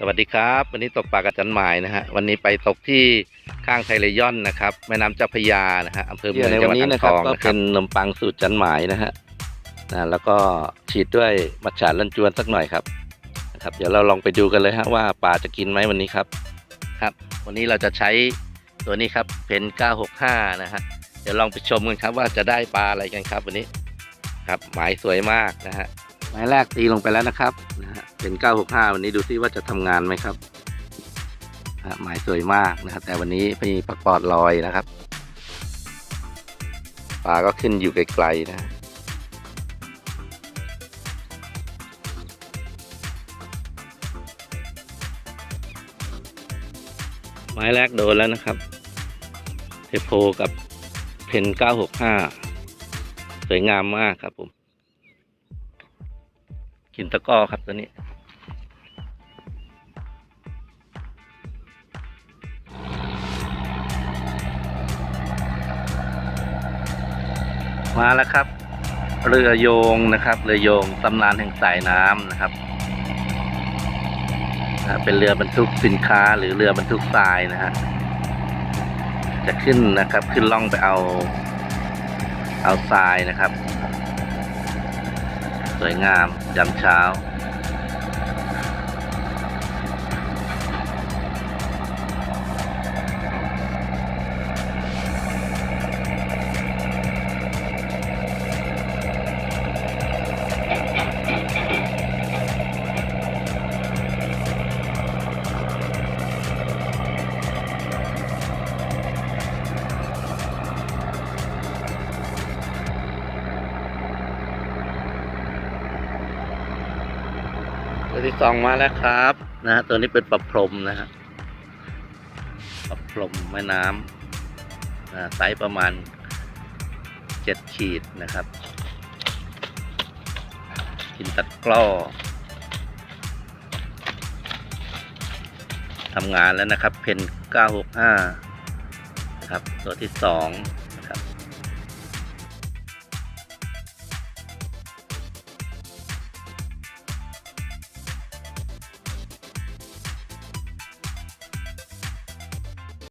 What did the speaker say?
สวัสดีครับ วันนี้ตกปลากับจันหมายนะฮะวันนี้ไปตกที่ข้างไทยเลยอนนะครับแม่น้ำเจ้าพระยานะฮะอำเภอเมืองจังหวัดอ่างทองนะครับเป็นขนมปังสูตรจันหมายนะฮะนะแล้วก็ฉีดด้วยมัทฉาลันจวนสักหน่อยครับนะครับ เดี๋ยวเราลองไปดูกันเลยฮะว่าปลาจะกินไหมวันนี้ครับครับ วันนี้เราจะใช้ตัวนี้ครับเป็น965นะฮะเดี๋ยวลองไปชมกันครับว่าจะได้ปลาอะไรกันครับ วันนี้ครับหมายสวยมากนะฮะ หมายแรกตีลงไปแล้วนะครับนะฮะเป็น 965 วันนี้ดูซิว่าจะทำงานไหมครับหมายสวยมากนะครับแต่วันนี้มีปลาปอดลอยนะครับปลาก็ขึ้นอยู่ไกลๆนะไม้แรกโดนแล้วนะครับเทโพกับเพน965 สวยงามมากครับผม กินตะก้อครับตัวนี้ มาแล้วครับ เรือโยงนะครับเรือโยงตำนานแห่งสายน้ำนะครับเป็นเรือบรรทุกสินค้าหรือเรือบรรทุกทรายนะฮะจะขึ้นนะครับขึ้นล่องไปเอาเอาทรายนะครับ วยงามยามเช้า ตัวที่สองมาแล้วครับนะฮะตัวนี้เป็นปลาพรมนะฮะปลาพรมแม่น้ำนะไซส์ประมาณเจ็ดขีดนะครับ กินตะกร้อทำงานแล้วนะครับ เพน965 นะครับ ตัวที่สอง